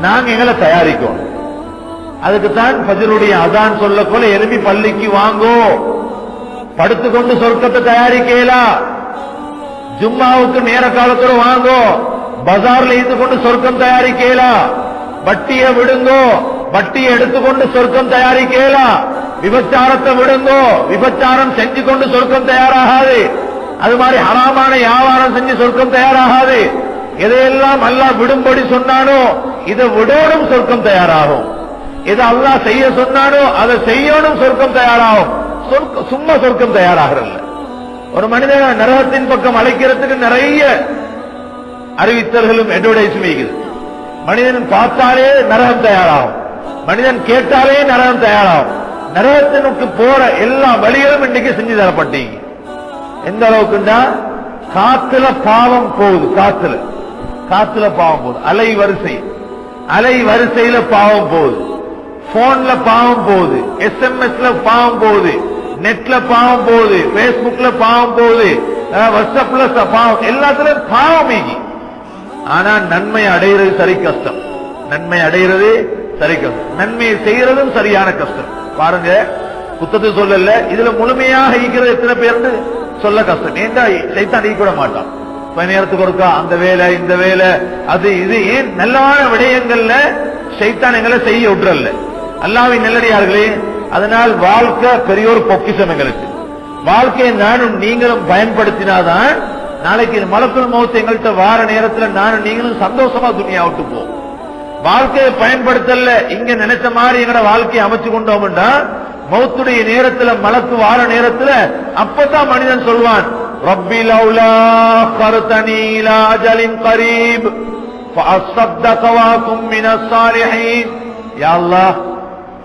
நாங்க எங்களை தயாரிக்கணும் அதுக்குத்தான் பஜருடைய அதான் சொல்லக்கோல எலும்பி பள்ளிக்கு வாங்கோ. படுத்துக்கொண்டு சொர்க்கத்தை தயாரிக்கலா. ஜும்மாவுக்கு நேர காலத்துல வாங்கோ. பஜார்ல இருந்து கொண்டு சொர்க்கம் தயாரிக்கலா. வட்டிய விடுங்கோ. வட்டியை எடுத்துக்கொண்டு சொர்க்கம் தயாரிக்கலா. விபச்சாரத்தை விடுங்கோ. விபச்சாரம் செஞ்சு கொண்டு சொர்க்கம் தயாராகாது. அது மாதிரி ஹராமான வியாபாரம் செஞ்சு சொர்க்கம் தயாராகாது. எதையெல்லாம் அல்லா விடும்படி சொன்னானோ இதை விடோடும் சொர்க்கம் தயாராகும். இதை அல்லாஹ் செய்ய சொன்னானோ அதை செய்யணும் சொர்க்கம் தயாராகும். சும்மா சொர்க்கம் தயாராகிறல்ல ஒரு மனிதன் நரகத்தின் பக்கம் அழைக்கிறதுக்கு நிறைய அறிவித்தல்களும் அட்வர்டைஸ் வைக்குது மனிதன் பார்த்தாலே நரகம் தயாராகும். மனிதன் கேட்டாலே நரகம் தயாராகும். நரகத்தினுக்கு போற எல்லா வழிகளும் இன்னைக்கு செஞ்சு தரப்பட்டீங்க. எந்த அளவுக்குண்டா? காத்துல பாவம் போகுது காத்துல. காத்துல பாவம் போகுது. அலை வரிசை அலை வரிசையில பாவம் போகுது. போன்ல பாவம் போகுது. எஸ்எம்எஸ்ல பாவம் போகுது. நெட்ல பாவம் போகுது. பேஸ்புக்ல பாவம் போகுது. வாட்ஸ்அப்ல பாவம். எல்லாத்துலயும் பாவம் மீகி ஆனா நன்மை அடைகிறது சரி கஷ்டம். நன்மை அடைகிறது சரி கஷ்டம். நன்மையை செய்யறதும் சரியான கஷ்டம். பாருங்க. புத்தத்தை சொல்லல. இதுல முழுமையாக ஈக்கிறது எத்தனை பேர்னு சொல்ல கஷ்டம். ஏண்டா சைத்தான் ஈக்கிட மாட்டான். கொஞ்ச நேரத்துக்கு ஒருக்கா அந்த வேலை இந்த வேலை. அது இது ஏன் நல்லான விடயங்கள்ல சைத்தான் எங்களை செய்ய விட்டுறல்ல அல்லாவின் நல்லடியார்களே அதனால் வாழ்க்கை பெரிய ஒரு எங்களுக்கு. வாழ்க்கையை நானும் நீங்களும் பயன்படுத்தினாதான் நாளைக்கு மலக்குள் மௌத்து எங்கள்கிட்ட வார நேரத்துல நானும் நீங்களும் சந்தோஷமா துணியா விட்டு போவோம். வாழ்க்கையை பயன்படுத்தல இங்க நினைச்ச மாதிரி எங்கட வாழ்க்கையை அமைச்சு கொண்டோம்னா மௌத்துடைய நேரத்துல மலக்கு வார நேரத்துல அப்பதான் மனிதன் சொல்வான் ரப்பி லௌலா கருத்தனி இலா அஜலின் கரீப் فأصدق وأكن من الصالحين يا الله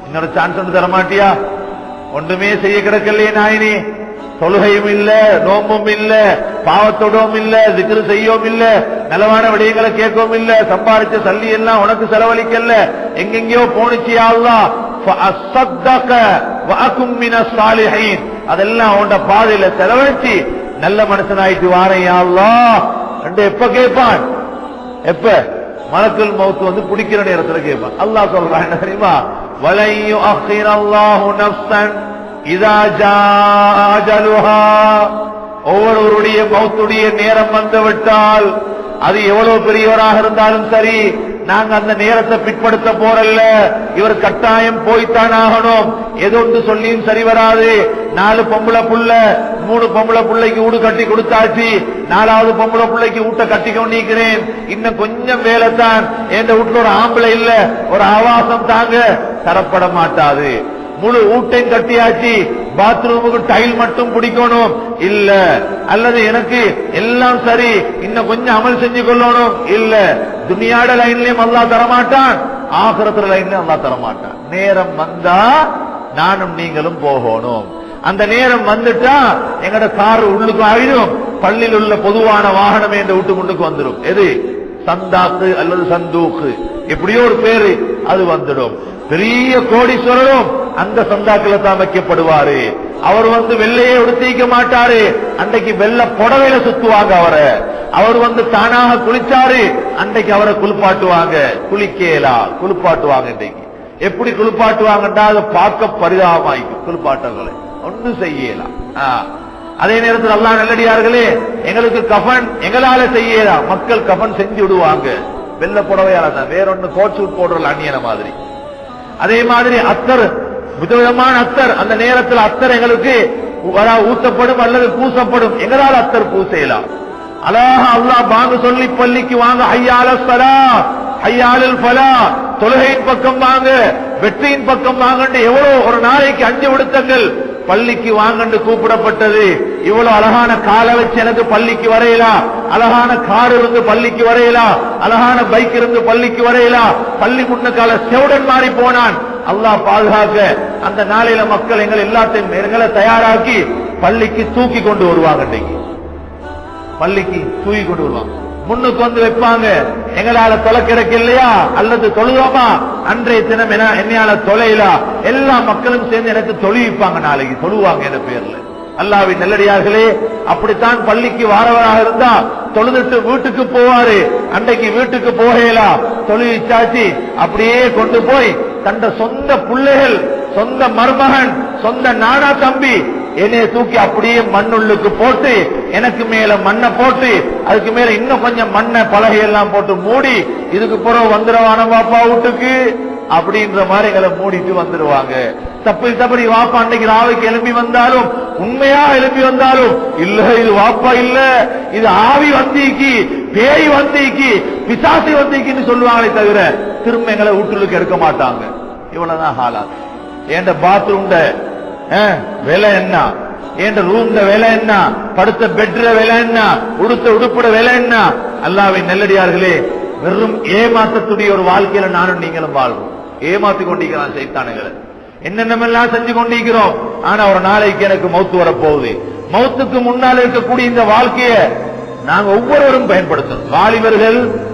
இன்னொரு சான்ஸ் வந்து தர மாட்டியா ஒன்றுமே செய்ய கிடக்கலையே நாயினி தொழுகையும் இல்ல நோம்பும் இல்ல பாவத்தோடவும் இல்ல திக்ரு செய்யவும் இல்ல நலவான விடயங்களை கேட்கவும் இல்ல சம்பாதிச்ச சல்லி எல்லாம் உனக்கு செலவழிக்கல எங்கெங்கயோ போனுச்சு அல்லாஹ் فأصدق وأكن من الصالحين அதெல்லாம் உன்ட பாதையில செலவழிச்சு நல்ல மனுஷனாயிட்டு வாரேன் என்று எப்ப கேட்பான் எப்ப? மலக்குல் மௌத்து வந்து பிடிக்கிற நேரத்துல கேட்பான் அல்லாஹ் சொல்றான் என்ன தெரியுமா? வலை யுஅخிர் அல்லாஹு நப்சன் இதா ஜாஅ ஒவ்வொருவருடைய மௌத்துடைய நேரம் வந்து விட்டால் அது எவ்வளவு பெரியவராக இருந்தாலும் சரி நாங்க அந்த நேரத்தை பிற்படுத்த போறல்ல. இவர் கட்டாயம் போய்த்தான் ஆகணும். எதொன்று சொல்லியும் சரி வராது. நாலு பொம்பளை புள்ள மூணு பொம்பளை பிள்ளைக்கு ஊடு கட்டி கொடுத்தாச்சு. நாலாவது பொம்பளை பிள்ளைக்கு ஊட்ட கட்டி கொண்டிருக்கிறேன் இன்னும் கொஞ்சம் வேலை தான் என் வீட்டுல ஒரு ஆம்பளை இல்ல. ஒரு ஆவாசம் தாங்க தரப்பட மாட்டாது. முழு ஊட்டையும் கட்டியாச்சு. பாத்ரூமுக்கு டைல் மட்டும் பிடிக்கணும். இல்ல. அல்லது எனக்கு எல்லாம் சரி இன்னும் கொஞ்சம் அமல் செஞ்சு கொள்ளணும். இல்ல. துணியாட லைன்லயும் அல்லா தரமாட்டான். ஆகரத்துல லைன்லயும் அல்லா தரமாட்டான். நேரம் வந்தா நானும் நீங்களும் போகணும். அந்த நேரம் வந்துட்டா எங்கட கார் உள்ளுக்கு ஆயிடும். பள்ளியில் உள்ள பொதுவான வாகனம் என்ற விட்டு முன்னுக்கு வந்துடும் எது? சந்தாக்கு அல்லது சந்தூக்கு. எப்படியோ ஒரு பேரு அது வந்துடும். பெரிய கோடீஸ்வரரும் அந்த சந்தாக்கில தான் வைக்கப்படுவாரு. அவர் வந்து வெள்ளையே உடுத்திக்க மாட்டாரு. அன்றைக்கு வெள்ள புடவையில சுத்துவாங்க அவரை. அவர் வந்து தானாக குளிச்சாரு. அன்றைக்கு அவரை குளிப்பாட்டுவாங்க. குளிக்கேலா குளிப்பாட்டுவாங்க இன்றைக்கு. எப்படி குளிப்பாட்டுவாங்கன்றா அதை பார்க்க பரிதாபமாயிக்கும் குளிப்பாட்டங்களை. ஒன்றும் செய்யலாம் அதே நேரத்தில் அல்லாஹ் நல்லடியார்களே எங்களுக்கு கஃபன் எங்களால செய்யலாம் மக்கள் கஃபன் செஞ்சு விடுவாங்க. வெள்ள புடவையால தான். வேற ஒண்ணு கோட் சூட் போடுறல அந்நியன மாதிரி. அதே மாதிரி அத்தர் விதவிதமான அத்தர். அந்த நேரத்தில் அத்தர் எங்களுக்கு ஊத்தப்படும் அல்லது பூசப்படும். எங்களால் அத்தர் பூசையலாம் அழகா அல்லா பாங்க சொல்லி பள்ளிக்கு வாங்க. ஐயால சலா ஐயாலில் பலா தொழுகையின் பக்கம் வாங்க. வெற்றியின் பக்கம் வாங்கண்டு எவ்வளவு ஒரு நாளைக்கு அஞ்சு விடுத்தங்கள் பள்ளிக்கு வாங்கண்டு கூப்பிடப்பட்டது. இவ்வளவு அழகான காலை வச்சு எனக்கு பள்ளிக்கு வரையலாம் அழகான கார் இருந்து பள்ளிக்கு வரையலாம் அழகான பைக் இருந்து பள்ளிக்கு வரையலாம் பள்ளி முன்னுக்கால செவுடன் மாறி போனான். அல்லாஹ் பாதுகாக்க அந்த நாளையில மக்கள் எங்களை எல்லாத்தையும் எங்களை தயாராக்கி பள்ளிக்கு தூக்கி கொண்டு வருவாங்க பள்ளிக்கு தூக்கி கொண்டு வருவாங்க. முன்னுக்கு வந்து வைப்பாங்க. எங்களால தொலை கிடைக்க இல்லையா அல்லது தொழுவோமா அன்றைய தினம் என்ன என்னையால தொலைலா எல்லா மக்களும் சேர்ந்து எனக்கு தொழுவிப்பாங்க நாளைக்கு. தொழுவாங்க என்ற பேர்ல. அல்லாவின் நல்லடியார்களே அப்படித்தான் பள்ளிக்கு வாரவராக இருந்தா தொழுதுட்டு வீட்டுக்கு போவாரு. அன்றைக்கு வீட்டுக்கு போகலாம் தொழுவிச்சாச்சு அப்படியே கொண்டு போய் தந்த சொந்த பிள்ளைகள் சொந்த மருமகன் சொந்த நானா தம்பி என்னைய தூக்கி அப்படியே மண்ணுள்ளுக்கு போட்டு எனக்கு மேல மண்ணை போட்டு அதுக்கு மேல இன்னும் கொஞ்சம் மண்ணை பலகையெல்லாம் போட்டு மூடி இதுக்கு பிறகு வந்துடுவான பாப்பா வீட்டுக்கு? அப்படின்ற மாதிரி எங்களை மூடிட்டு வந்துடுவாங்க தப்பி தப்படி வாப்பா அன்னைக்கு ராவைக்கு எழுப்பி வந்தாலும் உண்மையா எழுப்பி வந்தாலும் இல்ல இது வாப்பா இல்ல. இது ஆவி வந்திக்கு பேய் வந்திக்கு பிசாசி வந்திக்குன்னு சொல்லுவாங்களே தவிர திரும்ப எங்களை வீட்டுக்கு எடுக்க மாட்டாங்க. இவ்வளவுதான் ஹாலாத். ஏண்ட பாத்ரூம்ட விலை என்ன? என்ற ரூம்ல விலை என்ன? படுத்த பெட்ல விலை என்ன? உடுத்த உடுப்புட விலை என்ன? அல்லாவை நெல்லடியார்களே வெறும் ஏமாற்றத்துடைய ஒரு வாழ்க்கையில நானும் நீங்களும் வாழ்வோம். ஏமாத்தி கொண்டிருக்கிறான் சைத்தானுகளை. என்னென்னமெல்லாம் செஞ்சு கொண்டிருக்கிறோம்? ஆனா ஒரு நாளைக்கு எனக்கு மௌத்து வரப்போகுது. மௌத்துக்கு முன்னால் இருக்கக்கூடிய இந்த வாழ்க்கையை நாங்க ஒவ்வொருவரும் பயன்படுத்தணும் வாலிபர்கள்